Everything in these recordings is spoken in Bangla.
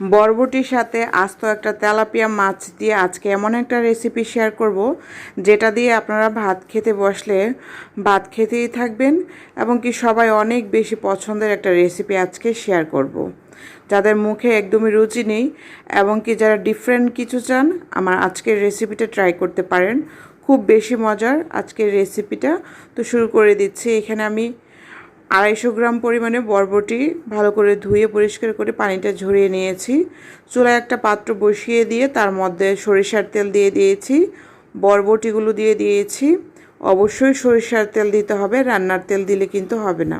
বরবটির সাথে আস্ত একটা তেলাপিয়া মাছ দিয়ে আজকে এমন একটা রেসিপি শেয়ার করব, যেটা দিয়ে আপনারা ভাত খেতে বসলে ভাত খেতেই থাকবেন এবং কি সবাই অনেক বেশি পছন্দের একটা রেসিপি আজকে শেয়ার করব। যাদের মুখে একদমই রুচি নেই এবং কি যারা ডিফারেন্ট কিছু চান, আমার আজকের রেসিপিটা ট্রাই করতে পারেন। খুব বেশি মজার আজকের রেসিপিটা তো শুরু করে দিচ্ছি। এখানে আমি আড়াইশো গ্রাম পরিমাণে বরবটি ভালো করে ধুয়ে পরিষ্কার করে পানিটা ঝরিয়ে নিয়েছি। চুলায় একটা পাত্র বসিয়ে দিয়ে তার মধ্যে সরিষার তেল দিয়ে দিয়েছি, বরবটিগুলো দিয়ে দিয়েছি। অবশ্যই সরিষার তেল দিতে হবে, রান্নার তেল দিলে কিন্তু হবে না।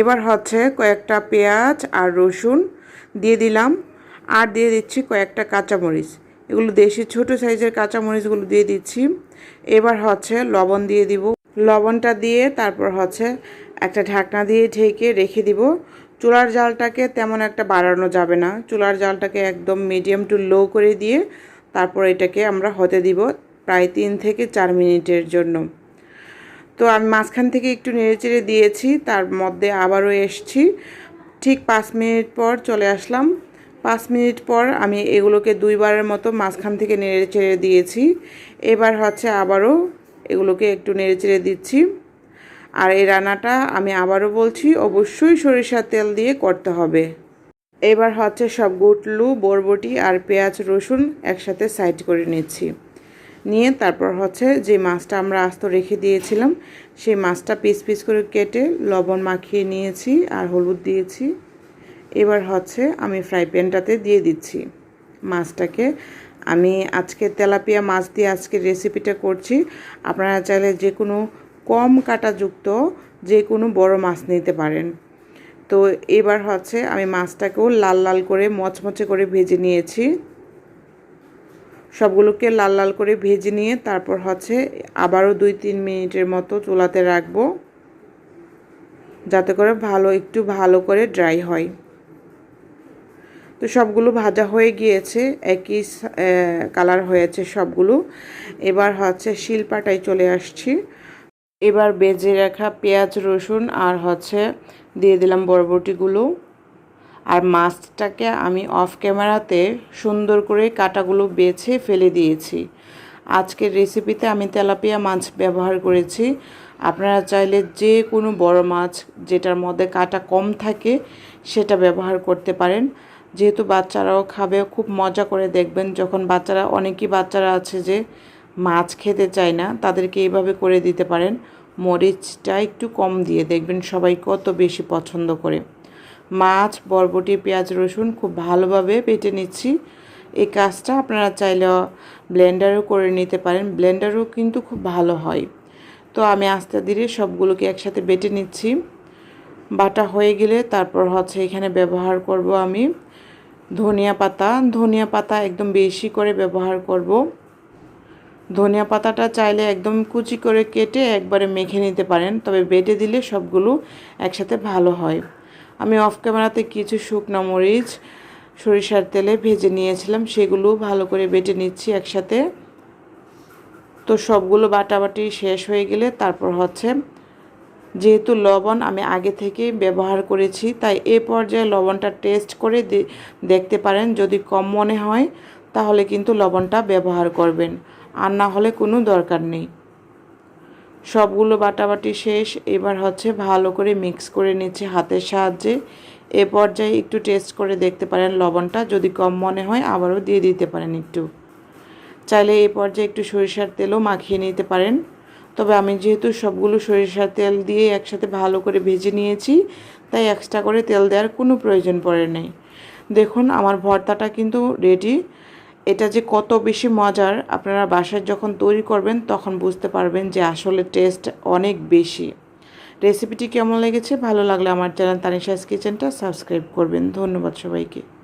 এবার হচ্ছে কয়েকটা পেঁয়াজ আর রসুন দিয়ে দিলাম, আর দিয়ে দিচ্ছি কয়েকটা কাঁচামরিচ। এগুলো দেশি ছোট সাইজের কাঁচামরিচগুলো দিয়ে দিচ্ছি। এবার হচ্ছে লবণ দিয়ে দিব। লবণটা দিয়ে তারপর হচ্ছে একটা ঢাকনা দিয়ে ঢেকে রেখে দিব। চুলার জালটাকে তেমন একটা বাড়ানো যাবে না। চুলার জালটাকে একদম মিডিয়াম টু লো করে দিয়ে তারপর এটাকে আমরা হতে দিব প্রায় তিন থেকে চার মিনিটের জন্য। তো আমি মাঝখান থেকে একটু নেড়েচেড়ে দিয়েছি, তার মধ্যে আবারও এসছি। ঠিক পাঁচ মিনিট পর চলে আসলাম। পাঁচ মিনিট পর আমি এগুলোকে দুইবারের মতো মাঝখান থেকে নেড়ে চেড়ে দিয়েছি। এবার হচ্ছে আবারও এগুলোকে একটু নেড়ে চেড়ে দিচ্ছি। আর এই রান্নাটা আমি আবারও বলছি, অবশ্যই সরিষার তেল দিয়ে করতে হবে। এবার হচ্ছে সব গুটলু, বরবটি আর পেঁয়াজ, রসুন একসাথে সাইড করে নিচ্ছি। নিয়ে তারপর হচ্ছে যে মাছটা আমরা আস্ত রেখে দিয়েছিলাম, সেই মাছটা পিস পিস করে কেটে লবণ মাখিয়ে নিয়েছি আর হলুদ দিয়েছি। এবার হচ্ছে আমি ফ্রাই প্যানটাতে দিয়ে দিচ্ছি। মাছটাকে আমি আজকে তেলাপিয়া মাছ দিয়ে আজকে রেসিপিটা করছি। আপনারা চাইলে যে কোনো কম কাটাযুক্ত যে কোনো বড় মাছ নিতে পারেন। তো এবার হচ্ছে আমি মাছটাকেও লাল লাল করে মচমচে করে ভেজে নিয়েছি। সবগুলোকে লাল লাল করে ভেজে নিয়ে তারপর হচ্ছে আবারও দুই তিন মিনিটের মতো চুলাতে রাখব। যাতে করে ভালো, একটু ভালো করে ড্রাই হয়। তো সবগুলো ভাজা হয়ে গিয়েছে, একই কালার হয়েছে সবগুলো। এবার হচ্ছে শিলপাটায় চলে আসছি। এবার বেজে রাখা পেঁয়াজ, রসুন আর হচ্ছে দিয়ে দিলাম বরবটিগুলো। আর মাছটাকে আমি অফ ক্যামেরাতে সুন্দর করে কাটাগুলো বেছে ফেলে দিয়েছি। আজকের রেসিপিতে আমি তেলাপিয়া মাছ ব্যবহার করেছি। আপনারা চাইলে যে কোনো বড় মাছ যেটার মধ্যে কাটা কম থাকে সেটা ব্যবহার করতে পারেন। যেহেতু বাচ্চারাও খাবে, খুব মজা করে দেখবেন যখন বাচ্চারা, অনেকই বাচ্চারা আছে যে মাছ খেতে চায় না, তাদেরকে এইভাবে করে দিতে পারেন। মরিচটা একটু কম দিয়ে দেখবেন সবাই কত বেশি পছন্দ করে। মাছ, বরবটি, পেঁয়াজ, রসুন খুব ভালোভাবে বেটে নিচ্ছি। এই কাজটা আপনারা চাইলে ব্লেন্ডারও করে নিতে পারেন। ব্লেন্ডারও কিন্তু খুব ভালো হয়। তো আমি আস্তে ধীরে সবগুলোকে একসাথে বেটে নিচ্ছি। বাটা হয়ে গেলে তারপর হচ্ছে এখানে ব্যবহার করব আমি ধনিয়া পাতা। ধনিয়া পাতা একদম বেশি করে ব্যবহার করব। ধনিয়া পাতাটা চাইলে একদম কুচি করে কেটে একবারে মেখে নিতে পারেন, তবে বেটে দিলে সবগুলো একসাথে ভালো হয়। আমি অফ ক্যামেরাতে কিছু শুকনো মরিচ, সরিষার তেলে ভেজে নিয়েছিলাম সেগুলো ভালো করে বেটে নিচ্ছি একসাথে। তো সবগুলো বাটাবাটি শেষ হয়ে গেলে তারপর হচ্ছে, যেহেতু লবণ আমি আগে থেকেই ব্যবহার করেছি, তাই এ পর্যায়ে লবণটা টেস্ট করে দেখতে পারেন, যদি কম মনে হয় তাহলে কিন্তু লবণটা ব্যবহার করবেন। আর না হলে কোনো দরকার নেই। সবগুলো বাটাবাটি শেষ, এবার হচ্ছে ভালো করে মিক্স করে নিচ্ছে হাতের সাহায্যে। এ পর্যায়ে একটু টেস্ট করে দেখতে পারেন লবণটা, যদি কম মনে হয় আবারও দিয়ে দিতে পারেন একটু। চাইলে এই পর্যায়ে একটু সরিষার তেলও মাখিয়ে নিতে পারেন। তবে আমি যেহেতু সবগুলো সরিষার তেল দিয়ে একসাথে ভালো করে ভেজে নিয়েছি, তাই এক্সট্রা করে তেল দেওয়ার কোনো প্রয়োজন পড়ে নেই। দেখুন, আমার ভর্তাটা কিন্তু রেডি এটা যে কত বেশি মজার, আপনারা বাসায় যখন তৈরি করবেন তখন বুঝতে পারবেন যে আসলে টেস্ট অনেক বেশি। রেসিপিটি কেমন লেগেছে? ভালো লাগলে আমার চ্যানেল তানিশাস কিচেনটা সাবস্ক্রাইব করবেন। ধন্যবাদ সবাইকে।